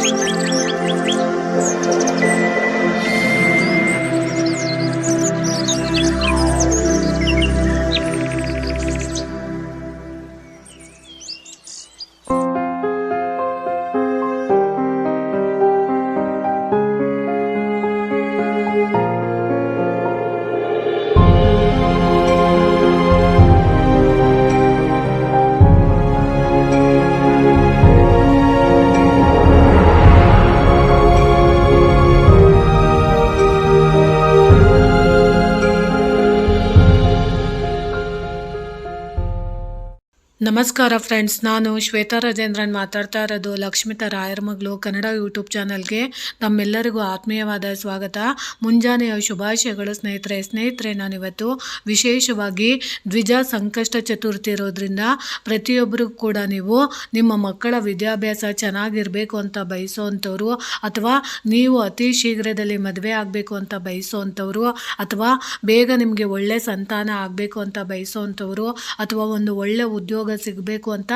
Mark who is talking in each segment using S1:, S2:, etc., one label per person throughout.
S1: Música ನಮಸ್ಕಾರ ಫ್ರೆಂಡ್ಸ್, ನಾನು ಶ್ವೇತಾ ರಾಜೇಂದ್ರನ್ ಮಾತಾಡ್ತಾ ಇರೋದು ಲಕ್ಷ್ಮಿತಾ ರಾಯರ್ ಮಗಳು ಕನ್ನಡ ಯೂಟ್ಯೂಬ್ ಚಾನಲ್ಗೆ. ತಮ್ಮೆಲ್ಲರಿಗೂ ಆತ್ಮೀಯವಾದ ಸ್ವಾಗತ. ಮುಂಜಾನೆಯ ಶುಭಾಶಯಗಳು ಸ್ನೇಹಿತರೆ. ಸ್ನೇಹಿತರೆ, ನಾನಿವತ್ತು ವಿಶೇಷವಾಗಿ ದ್ವಿಜ ಸಂಕಷ್ಟ ಚತುರ್ಥಿ ಇರೋದ್ರಿಂದ ಪ್ರತಿಯೊಬ್ಬರಿಗೂ ಕೂಡ ನೀವು ನಿಮ್ಮ ಮಕ್ಕಳ ವಿದ್ಯಾಭ್ಯಾಸ ಚೆನ್ನಾಗಿರಬೇಕು ಅಂತ ಬಯಸೋವಂಥವ್ರು ಅಥವಾ ನೀವು ಅತಿ ಶೀಘ್ರದಲ್ಲಿ ಮದುವೆ ಆಗಬೇಕು ಅಂತ ಬಯಸೋವಂಥವ್ರು ಅಥವಾ ಬೇಗ ನಿಮಗೆ ಒಳ್ಳೆ ಸಂತಾನ ಆಗಬೇಕು ಅಂತ ಬಯಸೋವಂಥವ್ರು ಅಥವಾ ಒಂದು ಒಳ್ಳೆ ಉದ್ಯೋಗ ಸಿಗಬೇಕು ಅಂತ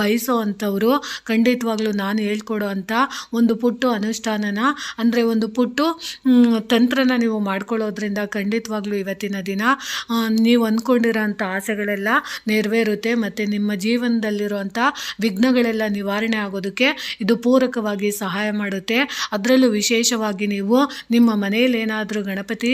S1: ಬಯಸೋ ಅಂಥವ್ರು, ಖಂಡಿತವಾಗ್ಲೂ ನಾನು ಹೇಳ್ಕೊಡೋ ಅಂಥ ಒಂದು ಪುಟ್ಟು ಅನುಷ್ಠಾನನ, ಅಂದರೆ ಒಂದು ಪುಟ್ಟು ತಂತ್ರನ ನೀವು ಮಾಡ್ಕೊಳ್ಳೋದ್ರಿಂದ ಖಂಡಿತವಾಗ್ಲೂ ಇವತ್ತಿನ ದಿನ ನೀವು ನೀವು ಅಂದ್ಕೊಂಡಿರೋಂಥ ಆಸೆಗಳೆಲ್ಲ ನೆರವೇರುತ್ತೆ ಮತ್ತು ನಿಮ್ಮ ಜೀವನದಲ್ಲಿರುವಂಥ ವಿಘ್ನಗಳೆಲ್ಲ ನಿವಾರಣೆ ಆಗೋದಕ್ಕೆ ಇದು ಪೂರಕವಾಗಿ ಸಹಾಯ ಮಾಡುತ್ತೆ. ಅದರಲ್ಲೂ ವಿಶೇಷವಾಗಿ ನೀವು ನಿಮ್ಮ ಮನೆಯಲ್ಲಿ ಏನಾದರೂ ಗಣಪತಿ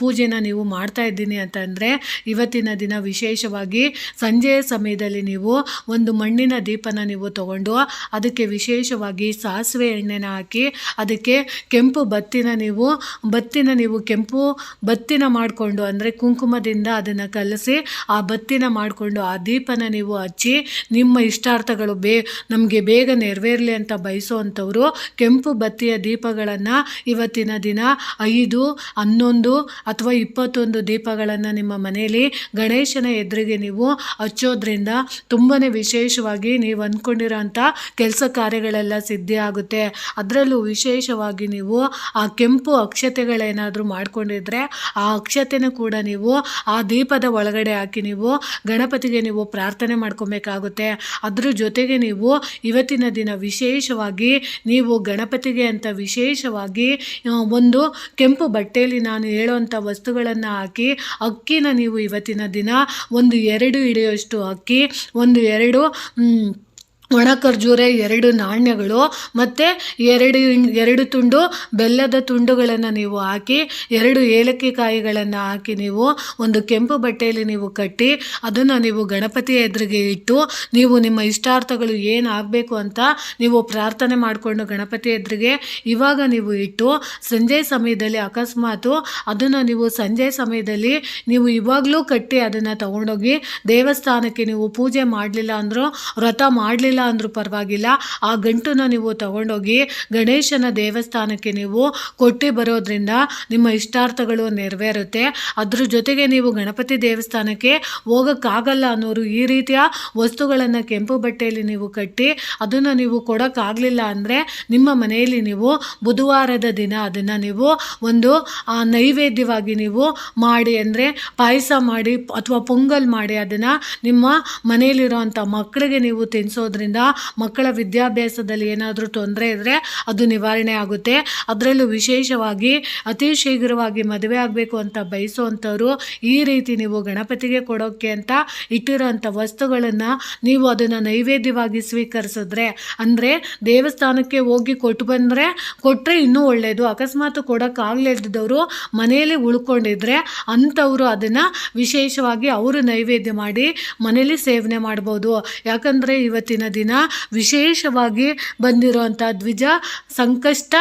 S1: ಪೂಜೆನ ನೀವು ಮಾಡ್ತಾ ಇದ್ದೀನಿ ಅಂತಂದರೆ ಇವತ್ತಿನ ದಿನ ವಿಶೇಷವಾಗಿ ಸಂಜೆಯ ಸಮಯದಲ್ಲಿ ನೀವು ಒಂದು ಮಣ್ಣಿನ ದೀಪನ ನೀವು ತಗೊಂಡು ಅದಕ್ಕೆ ವಿಶೇಷವಾಗಿ ಸಾಸಿವೆ ಎಣ್ಣೆನ ಹಾಕಿ ಅದಕ್ಕೆ ಕೆಂಪು ಬತ್ತಿನ ನೀವು ಬತ್ತಿನ ನೀವು ಕೆಂಪು ಬತ್ತಿನ ಮಾಡಿಕೊಂಡು ಅಂದರೆ ಕುಂಕುಮದಿಂದ ಅದನ್ನು ಕಲಸಿ ಆ ಬತ್ತಿನ ಮಾಡಿಕೊಂಡು ಆ ದೀಪನ ನೀವು ಹಚ್ಚಿ ನಿಮ್ಮ ಇಷ್ಟಾರ್ಥಗಳು ಬೇ, ನಮಗೆ ಬೇಗ ನೆರವೇರಲಿ ಅಂತ ಬಯಸುವಂಥವ್ರು ಕೆಂಪು ಬತ್ತಿಯ ದೀಪಗಳನ್ನು ಇವತ್ತಿನ ದಿನ ಐದು, ಹನ್ನೊಂದು ಅಥವಾ ಇಪ್ಪತ್ತೊಂದು ದೀಪಗಳನ್ನು ನಿಮ್ಮ ಮನೆಯಲ್ಲಿ ಗಣೇಶನ ಎದುರಿಗೆ ನೀವು ಹಚ್ಚೋದ್ರಿಂದ ತುಂಬಾ ವಿಶೇಷವಾಗಿ ನೀವು ಅಂದ್ಕೊಂಡಿರೋಂಥ ಕೆಲಸ ಕಾರ್ಯಗಳೆಲ್ಲ ಸಿದ್ಧಿ ಆಗುತ್ತೆ. ಅದರಲ್ಲೂ ವಿಶೇಷವಾಗಿ ನೀವು ಆ ಕೆಂಪು ಅಕ್ಷತೆಗಳೇನಾದರೂ ಮಾಡ್ಕೊಂಡಿದ್ರೆ ಆ ಅಕ್ಷತೆನ ಕೂಡ ನೀವು ಆ ದೀಪದ ಒಳಗಡೆ ಹಾಕಿ ನೀವು ಗಣಪತಿಗೆ ನೀವು ಪ್ರಾರ್ಥನೆ ಮಾಡ್ಕೊಬೇಕಾಗುತ್ತೆ. ಅದ್ರ ಜೊತೆಗೆ ನೀವು ಇವತ್ತಿನ ದಿನ ವಿಶೇಷವಾಗಿ ನೀವು ಗಣಪತಿಗೆ ಅಂತ ವಿಶೇಷವಾಗಿ ಒಂದು ಕೆಂಪು ಬಟ್ಟೆಯಲ್ಲಿ ನಾನು ಹೇಳೋವಂಥ ವಸ್ತುಗಳನ್ನು ಹಾಕಿ, ಅಕ್ಕಿನ ನೀವು ಇವತ್ತಿನ ದಿನ ಒಂದು ಎರಡು ಹಿಡಿಯೋಷ್ಟು ಅಕ್ಕಿ ಒಂದು ಎರಡು ಒಣ ಖರ್ಜೂರ ಎರಡು ನಾಣ್ಯಗಳು ಮತ್ತು ಎರಡು ಎರಡು ತುಂಡು ಬೆಲ್ಲದ ತುಂಡುಗಳನ್ನು ನೀವು ಹಾಕಿ, ಎರಡು ಏಲಕ್ಕಿ ಕಾಯಿಗಳನ್ನು ಹಾಕಿ ನೀವು ಒಂದು ಕೆಂಪು ಬಟ್ಟೆಯಲ್ಲಿ ನೀವು ಕಟ್ಟಿ, ಅದನ್ನು ನೀವು ಗಣಪತಿಯ ಎದುರಿಗೆ ಇಟ್ಟು, ನೀವು ನಿಮ್ಮ ಇಷ್ಟಾರ್ಥಗಳು ಏನು ಆಗಬೇಕು ಅಂತ ನೀವು ಪ್ರಾರ್ಥನೆ ಮಾಡಿಕೊಂಡು ಗಣಪತಿ ಎದುರಿಗೆ ಇವಾಗ ನೀವು ಇಟ್ಟು, ಸಂಜೆ ಸಮಯದಲ್ಲಿ ಅಕಸ್ಮಾತು ಅದನ್ನು ನೀವು ಸಂಜೆ ಸಮಯದಲ್ಲಿ ನೀವು ಇವಾಗಲೂ ಕಟ್ಟಿ ಅದನ್ನು ತಗೊಂಡೋಗಿ ದೇವಸ್ಥಾನಕ್ಕೆ ನೀವು ಪೂಜೆ ಮಾಡಲಿಲ್ಲ ಅಂದರೂ, ವ್ರತ ಮಾಡಲಿಲ್ಲ ಅಂದರೂ ಪರವಾಗಿಲ್ಲ. ಆ ಗಂಟನ್ನು ನೀವು ತಗೊಂಡೋಗಿ ಗಣೇಶನ ದೇವಸ್ಥಾನಕ್ಕೆ ನೀವು ಕೊಟ್ಟು ಬರೋದ್ರಿಂದ ನಿಮ್ಮ ಇಷ್ಟಾರ್ಥಗಳು ನೆರವೇರುತ್ತೆ. ಅದ್ರ ಜೊತೆಗೆ ನೀವು ಗಣಪತಿ ದೇವಸ್ಥಾನಕ್ಕೆ ಹೋಗೋಕ್ಕಾಗಲ್ಲ ಅನ್ನೋರು ಈ ರೀತಿಯ ವಸ್ತುಗಳನ್ನು ಕೆಂಪು ಬಟ್ಟೆಯಲ್ಲಿ ನೀವು ಕಟ್ಟಿ ಅದನ್ನು ನೀವು ಕೊಡೋಕ್ಕಾಗಲಿಲ್ಲ ಅಂದರೆ ನಿಮ್ಮ ಮನೆಯಲ್ಲಿ ನೀವು ಬುಧವಾರದ ದಿನ ಅದನ್ನು ನೀವು ಒಂದು ನೈವೇದ್ಯವಾಗಿ ನೀವು ಮಾಡಿ ಅಂದರೆ ಪಾಯಸ ಮಾಡಿ ಅಥವಾ ಪೊಂಗಲ್ ಮಾಡಿ ಅದನ್ನು ನಿಮ್ಮ ಮನೆಯಲ್ಲಿರುವಂಥ ಮಕ್ಕಳಿಗೆ ನೀವು ತಿನ್ನಿಸೋದ್ರಿಂದ ಮಕ್ಕಳ ವಿದ್ಯಾಭ್ಯಾಸದಲ್ಲಿ ಏನಾದರೂ ತೊಂದರೆ ಇದ್ದರೆ ಅದು ನಿವಾರಣೆ ಆಗುತ್ತೆ. ಅದರಲ್ಲೂ ವಿಶೇಷವಾಗಿ ಅತಿ ಶೀಘ್ರವಾಗಿ ಮದುವೆ ಆಗಬೇಕು ಅಂತ ಬಯಸುವಂಥವ್ರು ಈ ರೀತಿ ನೀವು ಗಣಪತಿಗೆ ಕೊಡೋಕ್ಕೆ ಅಂತ ಇಟ್ಟಿರೋಂಥ ವಸ್ತುಗಳನ್ನು ನೀವು ಅದನ್ನು ನೈವೇದ್ಯವಾಗಿ ಸ್ವೀಕರಿಸಿದ್ರೆ, ಅಂದರೆ ದೇವಸ್ಥಾನಕ್ಕೆ ಹೋಗಿ ಕೊಟ್ಟು ಬಂದರೆ ಕೊಟ್ಟರೆ ಇನ್ನೂ ಒಳ್ಳೆಯದು ಅಕಸ್ಮಾತ್ ಕೊಡೋಕ್ಕಾಗಲಿದ್ದವರು ಮನೆಯಲ್ಲಿ ಉಳ್ಕೊಂಡಿದ್ರೆ ಅಂಥವರು ಅದನ್ನು ವಿಶೇಷವಾಗಿ ಅವರು ನೈವೇದ್ಯ ಮಾಡಿ ಮನೇಲಿ ಸೇವನೆ ಮಾಡ್ಬೋದು. ಯಾಕಂದರೆ ಇವತ್ತಿನ ದಿನ ವಿಶೇಷವಾಗಿ ಬಂದಿರೋವಂಥ ದ್ವಿಜ ಸಂಕಷ್ಟ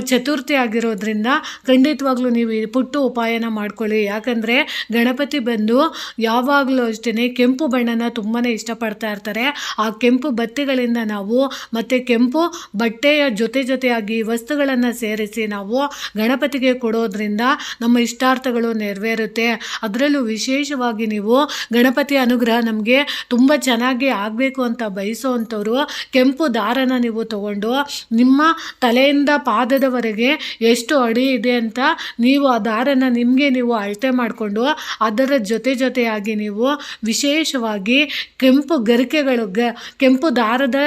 S1: ಚತುರ್ಥಿ ಆಗಿರೋದ್ರಿಂದ ಖಂಡಿತವಾಗ್ಲೂ ನೀವು ಈ ಪುಟ್ಟು ಉಪಾಯನ ಮಾಡ್ಕೊಳ್ಳಿ. ಯಾಕಂದರೆ ಗಣಪತಿ ಬಂದು ಯಾವಾಗಲೂ ಅಷ್ಟೇ ಕೆಂಪು ಬಣ್ಣನ ತುಂಬಾ ಇಷ್ಟಪಡ್ತಾ ಇರ್ತಾರೆ. ಆ ಕೆಂಪು ಬತ್ತಿಗಳಿಂದ ನಾವು ಮತ್ತು ಕೆಂಪು ಬಟ್ಟೆಯ ಜೊತೆ ಜೊತೆಯಾಗಿ ವಸ್ತುಗಳನ್ನು ಸೇರಿಸಿ ನಾವು ಗಣಪತಿಗೆ ಕೊಡೋದ್ರಿಂದ ನಮ್ಮ ಇಷ್ಟಾರ್ಥಗಳು ನೆರವೇರುತ್ತೆ. ಅದರಲ್ಲೂ ವಿಶೇಷವಾಗಿ ನೀವು ಗಣಪತಿ ಅನುಗ್ರಹ ನಮಗೆ ತುಂಬ ಚೆನ್ನಾಗಿ ಆಗಬೇಕು ಅಂತ ಬಯಸುವಂಥವ್ರು, ಕೆಂಪು ದಾರನ ನೀವು ತಗೊಂಡು ನಿಮ್ಮ ತಲೆಯಿಂದ ಪಾದದವರೆಗೆ ಎಷ್ಟು ಅಡಿ ಇದೆ ಅಂತ ನೀವು ಆ ದಾರನ ನಿಮಗೆ ನೀವು ಅಳತೆ ಮಾಡಿಕೊಂಡು ಅದರ ಜೊತೆ ಜೊತೆಯಾಗಿ ನೀವು ವಿಶೇಷವಾಗಿ ಕೆಂಪು ಗರಿಕೆಗಳು, ಗ, ಕೆಂಪು ದಾರದ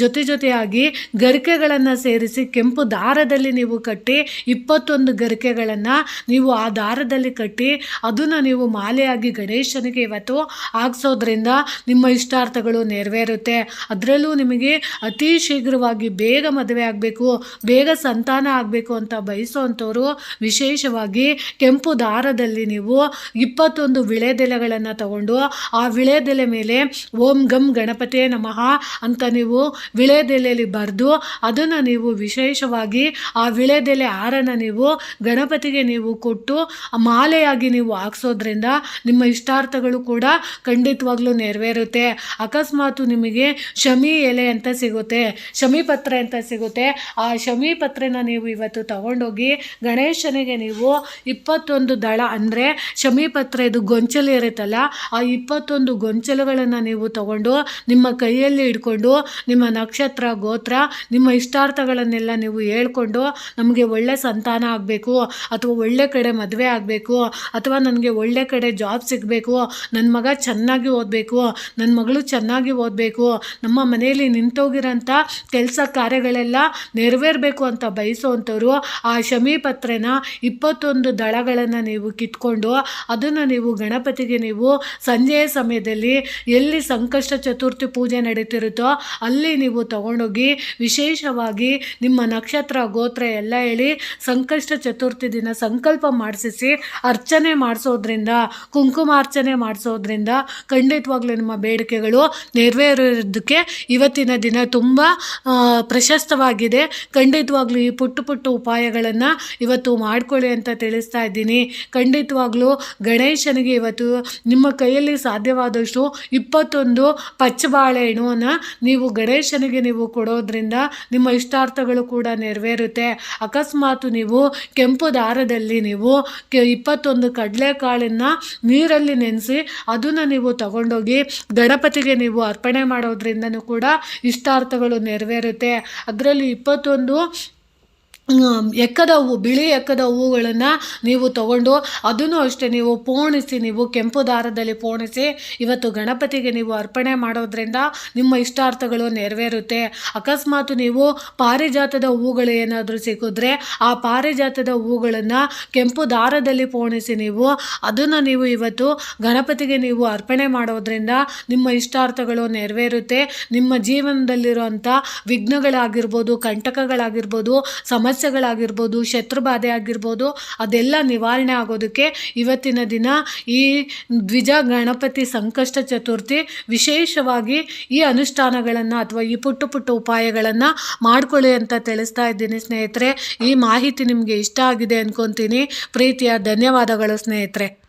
S1: ಜೊತೆ ಜೊತೆಯಾಗಿ ಗರಿಕೆಗಳನ್ನು ಸೇರಿಸಿ ಕೆಂಪು ದಾರದಲ್ಲಿ ನೀವು ಕಟ್ಟಿ ಇಪ್ಪತ್ತೊಂದು ಗರಿಕೆಗಳನ್ನು ನೀವು ಆ ದಾರದಲ್ಲಿ ಕಟ್ಟಿ ಅದನ್ನು ನೀವು ಮಾಲೆಯಾಗಿ ಗಣೇಶನಿಗೆ ಇವತ್ತು ಹಾಕ್ಸೋದ್ರಿಂದ ನಿಮ್ಮ ಇಷ್ಟಾರ್ಥಗಳು ನೆರವೇರುತ್ತೆ. ಅದರಲ್ಲೂ ನಿಮಗೆ ಅತಿ ಶೀಘ್ರವಾಗಿ ಬೇಗ ಮದುವೆ ಆಗಬೇಕು, ಬೇಗ ಸಂತಾನ ಆಗಬೇಕು ಅಂತ ಬಯಸುವಂಥವ್ರು ವಿಶೇಷವಾಗಿ ಕೆಂಪು ದಾರದಲ್ಲಿ ನೀವು ಇಪ್ಪತ್ತೊಂದು ವಿಳೆದೆಲೆಗಳನ್ನು ತಗೊಂಡು ಆ ವಿಳೆದೆಲೆ ಮೇಲೆ ಓಂ ಗಂ ಗಣಪತಿಯೇ ನಮಃ ಅಂತ ನೀವು ವಿಳೆದೆಲೆಯಲ್ಲಿ ಬರೆದು ಅದನ್ನು ನೀವು ವಿಶೇಷವಾಗಿ ಆ ವಿಳೆದೆಲೆ ಹಾರನ ನೀವು ಗಣಪತಿಗೆ ನೀವು ಕೊಟ್ಟು ಮಾಲೆಯಾಗಿ ನೀವು ಹಾಕ್ಸೋದ್ರಿಂದ ನಿಮ್ಮ ಇಷ್ಟಾರ್ಥಗಳು ಕೂಡ ಖಂಡಿತವಾಗ್ಲೂ ನೆರವೇರುತ್ತೆ. ಅಕಸ್ಮಾತ್ ನಿಮಗೆ ಶಮಿ ಎಲೆ ಅಂತ ಸಿಗುತ್ತೆ, ಶಮಿ ಪತ್ರೆ ಅಂತ ಸಿಗುತ್ತೆ. ಆ ಶಮಿ ಪತ್ರೆನ ನೀವು ಇವತ್ತು ತಗೊಂಡೋಗಿ ಗಣೇಶನಿಗೆ ನೀವು ಇಪ್ಪತ್ತೊಂದು ದಳ ಅಂದರೆ ಶಮಿ ಪತ್ರೆದು ಗೊಂಚಲು ಇರುತ್ತಲ್ಲ, ಆ ಇಪ್ಪತ್ತೊಂದು ಗೊಂಚಲುಗಳನ್ನು ನೀವು ತಗೊಂಡು ನಿಮ್ಮ ಕೈಯಲ್ಲಿ ಇಟ್ಕೊಂಡು ನಿಮ್ಮ ನಕ್ಷತ್ರ, ಗೋತ್ರ, ನಿಮ್ಮ ಇಷ್ಟಾರ್ಥಗಳನ್ನೆಲ್ಲ ನೀವು ಹೇಳ್ಕೊಂಡು ನಮಗೆ ಒಳ್ಳೆ ಸಂತಾನ ಆಗಬೇಕು, ಅಥವಾ ಒಳ್ಳೆ ಕಡೆ ಮದುವೆ ಆಗಬೇಕು, ಅಥವಾ ನನಗೆ ಒಳ್ಳೆ ಕಡೆ ಜಾಬ್ ಸಿಗಬೇಕು ನನ್ನ ಮಗ ಚೆನ್ನಾಗಿ ಓದಬೇಕು ನನ್ನ ಮಗಳು ಚೆನ್ನಾಗಿ ಓದಬೇಕು ನಮ್ಮ ಮನೆಯಲ್ಲಿ ನಿಂತೋಗಿರೋಂಥ ಕೆಲಸ ಕಾರ್ಯಗಳೆಲ್ಲ ನೆರವೇರಬೇಕು ಅಂತ ಬಯಸುವಂಥವ್ರು, ಆ ಶಮಿ ಪತ್ರೆನ ಇಪ್ಪತ್ತೊಂದು ದಳಗಳನ್ನು ನೀವು ಕಿತ್ಕೊಂಡು ಅದನ್ನು ನೀವು ಗಣಪತಿಗೆ ನೀವು ಸಂಜೆಯ ಸಮಯದಲ್ಲಿ ಎಲ್ಲಿ ಸಂಕಷ್ಟ ಚತುರ್ಥಿ ಪೂಜೆ ನಡೀತಿರುತ್ತೋ ಅಲ್ಲಿ ನೀವು ತಗೊಂಡೋಗಿ ವಿಶೇಷವಾಗಿ ನಿಮ್ಮ ನಕ್ಷತ್ರ, ಗೋತ್ರ ಎಲ್ಲ ಹೇಳಿ ಸಂಕಷ್ಟ ಚತುರ್ಥಿ ದಿನ ಸಂಕಲ್ಪ ಮಾಡಿಸಿ ಅರ್ಚನೆ ಮಾಡಿಸೋದ್ರಿಂದ, ಕುಂಕುಮಾರ್ಚನೆ ಮಾಡಿಸೋದ್ರಿಂದ ಖಂಡಿತವಾಗ್ಲೂ ನಿಮ್ಮ ಬೇಡಿಕೆಗಳು ನೆರವೇರೋದಕ್ಕೆ ಇವತ್ತಿನ ದಿನ ತುಂಬ ಪ್ರಶಸ್ತವಾಗಿದೆ. ಖಂಡಿತವಾಗ್ಲೂ ಈ ಪುಟ್ಟ ಪುಟ್ಟ ಉಪಾಯಗಳನ್ನು ಇವತ್ತು ಮಾಡಿಕೊಳ್ಳಿ ಅಂತ ತಿಳಿಸ್ತಾ ಇದ್ದೀನಿ. ಖಂಡಿತವಾಗ್ಲೂ ಗಣೇಶನಿಗೆ ಇವತ್ತು ನಿಮ್ಮ ಕೈಯಲ್ಲಿ ಸಾಧ್ಯವಾದಷ್ಟು ಇಪ್ಪತ್ತೊಂದು ಪಚ್ಚ ಬಾಳೆಹಣ್ಣುವನ್ನು ನೀವು ಗಣೇಶನಿಗೆ ನೀವು ಕೊಡೋದ್ರಿಂದ ನಿಮ್ಮ ಇಷ್ಟಾರ್ಥಗಳು ಕೂಡ ನೆರವೇರುತ್ತೆ. ಅಕಸ್ಮಾತ್ ನೀವು ಕೆಂಪು ದಾರದಲ್ಲಿ ನೀವು ಕೆ, ಇಪ್ಪತ್ತೊಂದು ಕಡಲೆಕಾಳನ್ನು ನೀರಲ್ಲಿ ನೆನೆಸಿ, ಅದನ್ನು ನೀವು ತಗೊಂಡೋಗಿ ಗಣಪತಿಗೆ ನೀವು ಅರ್ಪಣೆ ಮಾಡೋದ್ರಿಂದನೂ ಕೂಡ ಇಷ್ಟಾರ್ಥಗಳು ನೆರವೇರುತ್ತೆ. ಅದರಲ್ಲಿ ಇಪ್ಪತ್ತೊಂದು ಎಕ್ಕದ ಹೂವು ಬಿಳಿ ಎಕ್ಕದ ಹೂವುಗಳನ್ನು ನೀವು ತಗೊಂಡು ಅದನ್ನು ಅಷ್ಟೇ ನೀವು ಪೋಣಿಸಿ, ನೀವು ಕೆಂಪು ದಾರದಲ್ಲಿ ಪೋಣಿಸಿ ಇವತ್ತು ಗಣಪತಿಗೆ ನೀವು ಅರ್ಪಣೆ ಮಾಡೋದ್ರಿಂದ ನಿಮ್ಮ ಇಷ್ಟಾರ್ಥಗಳು ನೆರವೇರುತ್ತೆ. ಅಕಸ್ಮಾತ್ ನೀವು ಪಾರಿಜಾತದ ಹೂವುಗಳು ಏನಾದರೂ ಸಿಕ್ಕಿದ್ರೆ ಆ ಪಾರಿಜಾತದ ಹೂಗಳನ್ನು ಕೆಂಪು ದಾರದಲ್ಲಿ ಪೋಣಿಸಿ ನೀವು ಅದನ್ನು ನೀವು ಇವತ್ತು ಗಣಪತಿಗೆ ನೀವು ಅರ್ಪಣೆ ಮಾಡೋದ್ರಿಂದ ನಿಮ್ಮ ಇಷ್ಟಾರ್ಥಗಳು ನೆರವೇರುತ್ತೆ. ನಿಮ್ಮ ಜೀವನದಲ್ಲಿರುವಂಥ ವಿಘ್ನಗಳಾಗಿರ್ಬೋದು, ಕಂಟಕಗಳಾಗಿರ್ಬೋದು ಸಮಸ್ಯೆಗಳಾಗಿರ್ಬೋದು ಶತ್ರುಬಾಧೆ ಆಗಿರ್ಬೋದು, ಅದೆಲ್ಲ ನಿವಾರಣೆ ಆಗೋದಕ್ಕೆ ಇವತ್ತಿನ ದಿನ ಈ ದ್ವಿಜ ಗಣಪತಿ ಸಂಕಷ್ಟ ಚತುರ್ಥಿ ವಿಶೇಷವಾಗಿ ಈ ಅನುಷ್ಠಾನಗಳನ್ನು ಅಥವಾ ಈ ಪುಟ್ಟ ಪುಟ್ಟ ಉಪಾಯಗಳನ್ನು ಮಾಡಿಕೊಳ್ಳಿ ಅಂತ ತಿಳಿಸ್ತಾ ಇದ್ದೀನಿ ಸ್ನೇಹಿತರೆ. ಈ ಮಾಹಿತಿ ನಿಮಗೆ ಇಷ್ಟ ಆಗಿದೆ ಅಂದ್ಕೊತೀನಿ ಪ್ರೀತಿಯ ಧನ್ಯವಾದಗಳು ಸ್ನೇಹಿತರೆ.